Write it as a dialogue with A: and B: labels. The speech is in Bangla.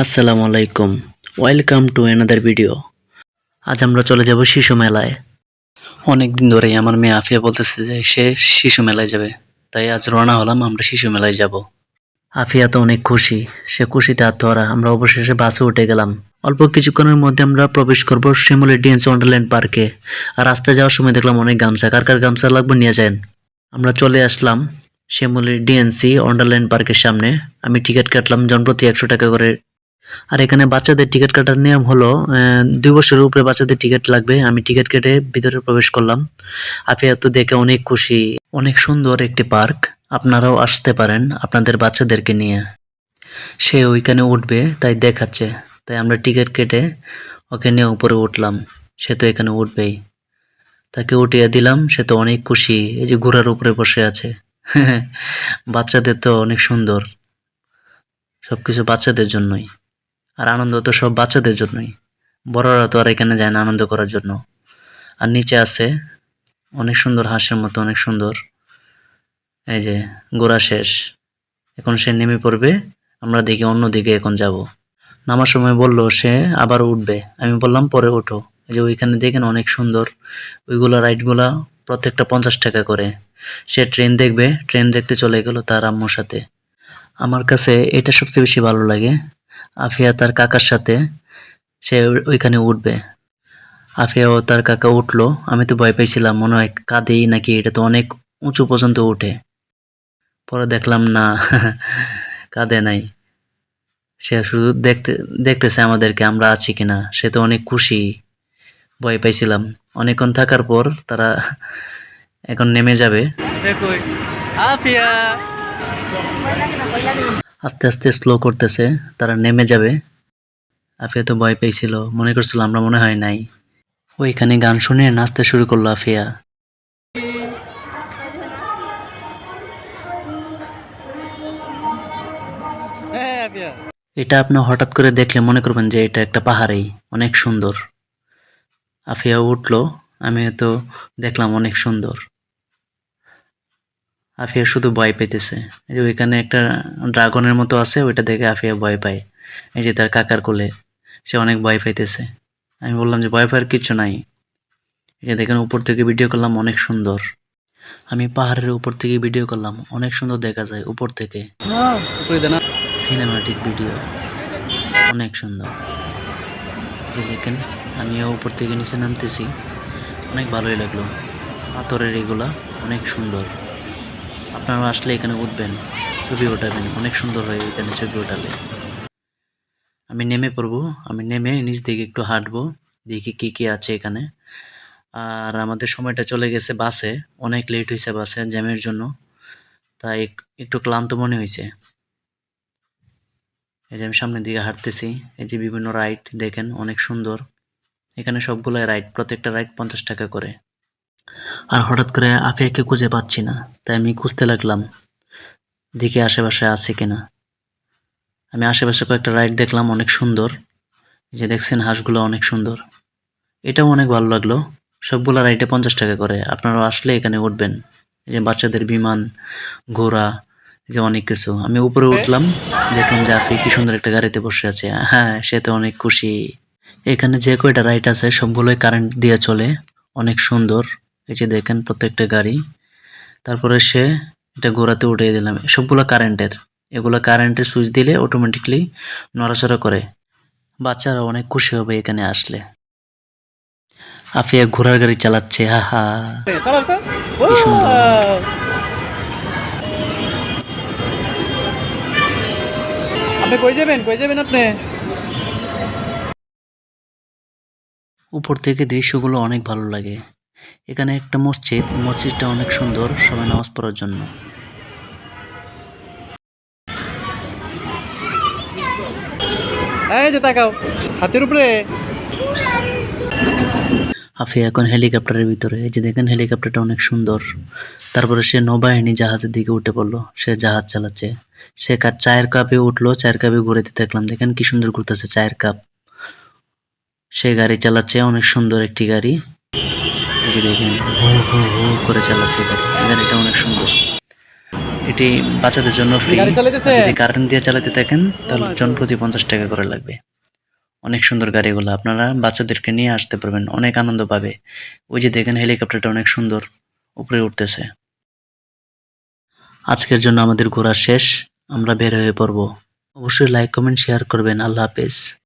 A: আসসালামু আলাইকুম। ওয়েলকাম টু অ্যানাদার ভিডিও আজ আমরা চলে যাব শিশু মেলায়। অনেক দিন ধরেই আমার মেয়ে আফিয়া বলতেছে যে সে শিশু মেলায় যাবে। তাই আজ রওনা হলাম, আমরা শিশু মেলায় যাব। আফিয়া তো অনেক খুশি। সে খুশিতে আত্মহারা আমরা অবশেষে বাসে উঠে গেলাম। অল্প কিছুক্ষণের মধ্যে আমরা প্রবেশ করব শিমুলি ডিএনসি ওয়ান্ডারল্যান্ড পার্কে আর রাস্তায় যাওয়ার সময় দেখলাম অনেক গামছা। কার কার গামছা লাগবে নিয়ে যান। আমরা চলে আসলাম শিমুলি ডিএনসি ওয়ান্ডারল্যান্ড পার্কের সামনে। আমি টিকিট কাটলাম জনপ্রতি একশো টাকা করে আর এখানে বাচ্চাদের টিকিট কাটার নিয়ম হলো দুই বছরের উপরে বাচ্চাদের টিকিট লাগবে। আমি টিকিট কেটে ভিতরে প্রবেশ করলাম। আফিয়া তো দেখে অনেক খুশি। অনেক সুন্দর একটি পার্ক। আপনারাও আসতে পারেন আপনাদের বাচ্চাদেরকে নিয়ে। সে ওইখানে উঠবে, তাই দেখাচ্ছে। তাই আমরা টিকিট কেটে ওকে নিয়ে উপরে উঠলাম। সে তো এখানে উঠবেই। তাকে উঠিয়ে দিলাম, সে তো অনেক খুশি। এই যে ঘোড়ার উপরে বসে আছে। বাচ্চাদের তো অনেক সুন্দর। সবকিছু বাচ্চাদের জন্যই। আর আনন্দ তো সব বাচ্চাদের জন্যই। বড়রা তো আর এখানে যায় না আনন্দ করার জন্য। আর নিচে আছে অনেক সুন্দর হাঁসের মতো, অনেক সুন্দর। এই যে গোড়া শেষ। এখন সে নেমে পড়বে, আমরা দেখি অন্যদিকে এখন যাব। নামার সময় বলল, সে আবার উঠবে। আমি বললাম, পরে ওঠো। এই যে ওইখানে দেখেন অনেক সুন্দর। ওইগুলো রাইডগুলা প্রত্যেকটা পঞ্চাশ টাকা করে। সে ট্রেন দেখবে, ট্রেন দেখতে চলে গেল তার আম্মুর সাথে। আমার কাছে এটা সবচেয়ে বেশি ভালো লাগে। আফিয়া তার কাকার সাথে, সে ওইখানে উঠবে। আফিয়া ও তার কাকা উঠল। আমি তো ভয় পাইছিলাম, মনে হয় কাঁদেই নাকি, এটা তো অনেক উঁচু পর্যন্ত উঠে। পরে দেখলাম না, কাঁদে নাই। সে শুধু দেখতে, দেখতেছে আমাদেরকে, আমরা আছি কিনা। সে তো অনেক খুশি, ভয় পাইছিলাম। অনেকক্ষণ থাকার পর তারা এখন নেমে যাবে।
B: দেখো, আফিয়া।
A: আস্তে আস্তে স্লো করতেছে, তারা নেমে যাবে। আফিয়া তো ভয় পেয়েছিল, মনে করছিল আমরা মনে হয় নাই। ওইখানে গান শুনে নাচতে শুরু করল আফিয়া। এটা আপনি হঠাৎ করে দেখলে মনে করবেন যে এটা একটা পাহাড়েই, অনেক সুন্দর। আফিয়া উঠল আমি তো দেখলাম অনেক সুন্দর। আফিয়া শুধু ভয় পেতেছে। এই যে ওইখানে একটা ড্রাগনের মতো আছে, ওইটা দেখে আফিয়া ভয় পায়। এই যে তার কাকার কোলে, সে অনেক ভয় পাইতেছে। আমি বললাম যে, ভয় পাওয়ার কিছু নাই। এই যে দেখেন, উপর থেকে ভিডিও করলাম, অনেক সুন্দর। আমি পাহাড়ের উপর থেকে ভিডিও করলাম, অনেক সুন্দর দেখা যায় উপর থেকে। সিনেমাটিক ভিডিও অনেক সুন্দর। যে দেখেন, আমিও উপর থেকে নিচে নামতেছি। অনেক ভালোই লাগল। পাথরের এগুলা অনেক সুন্দর। আপনারা আসলে এখানে উঠবেন, ছবি ওঠাবেন, অনেক সুন্দর হয় এখানে ছবি ওঠালে। আমি নেমে পড়ব, আমি নেমে নিচ দিকে একটু হাঁটবো, দেখি কি কি আছে এখানে। আর আমাদের সময়টা চলে গেছে বাসে, অনেক লেট হয়েছে বাসে জ্যামের জন্য, তাই একটু ক্লান্ত মনে হয়েছে এই যে আমি সামনের দিকে হাঁটতেছি, এই যে বিভিন্ন রাইড দেখেন, অনেক সুন্দর। এখানে সবগুলাই রাইড প্রত্যেকটা রাইড পঞ্চাশ টাকা করে। আর হঠাৎ করে আফিয়াকে খুঁজে পাচ্ছি না, তাই আমি খুঁজতে লাগলাম, দেখি আশেপাশে আছে কিনা। আমি আশেপাশে কয়েকটা রাইড দেখলাম, অনেক সুন্দর। যে দেখছেন, হাঁসগুলো অনেক সুন্দর। এটাও অনেক ভালো লাগল। সবগুলো রাইডে পঞ্চাশ টাকা করে। আপনারা আসলে এখানে উঠবেন। যে বাচ্চাদের বিমান, ঘোড়া যে অনেক কিছু। আমি উপরে উঠলাম, দেখলাম যে আফি কি সুন্দর একটা গাড়িতে বসে আছে। হ্যাঁ সে তো অনেক খুশি। এখানে যে কয়টা রাইড আছে, সবগুলোই কারেন্ট দিয়ে চলে। অনেক সুন্দর। যে দেখেন প্রত্যেকটা গাড়ি। তারপরে সে এটা ঘোরাতে উঠিয়ে দিলাম। সবগুলো কারেন্টের। এগুলো কারেন্টের সুইচ দিলে অটোমেটিকলি নড়াচড়া করে। বাচ্চারা অনেক খুশি হবে এখানে আসলে। আফিয়া ঘোড়ার গাড়ি চালাচ্ছে হা হা।
B: চালাও তো
A: কি সুন্দর।
B: আপনি কই যাবেন? কই যাবেন আপনি?
A: উপর থেকে দৃশ্যগুলো অনেক ভালো লাগে। এখানে একটা মসজিদ মসজিদটা অনেক সুন্দর সবাই নামাজ পড়ার জন্য।
B: এই যে তাকাও হাতের উপরে।
A: আফিয়া এখন হেলিকপ্টারের ভিতরে। এই যে দেখেন হেলিকপ্টারটা অনেক সুন্দর। তারপরে সে নৌবাহিনী জাহাজের দিকে উঠে পড়ল। সে জাহাজ চালাচ্ছে। সে চায়ের কাপে উঠল চায়ের কাপে ঘুরে দিতে দেখলাম দেখেন কি সুন্দর ঘুরতেছে চায়ের কাপ। সে গাড়ি চালাচ্ছে অনেক সুন্দর একটি গাড়ি। যে দেখেন হু হু হু করে চালাচ্ছে গাড়ি। গাড়িটা অনেক সুন্দর। এটি বাচ্চাদের জন্য ফ্রি যদি কারেন্ট দিয়ে চালাতে থাকেন তাহলে জন প্রতি পঞ্চাশ টাকা করে লাগবে। অনেক সুন্দর গাড়িগুলো। আপনারা বাচ্চাদেরকে নিয়ে আসতে পারবেন। অনেক আনন্দ পাবে। ওই যে দেখেন হেলিকপ্টারটা অনেক সুন্দর। উপরে উঠতেছে। আজকের জন্য আমাদের ঘোরা শেষ। আমরা বের হয়ে পড়ব। অবশ্যই লাইক কমেন্ট শেয়ার করবেন। আল্লাহ হাফেজ।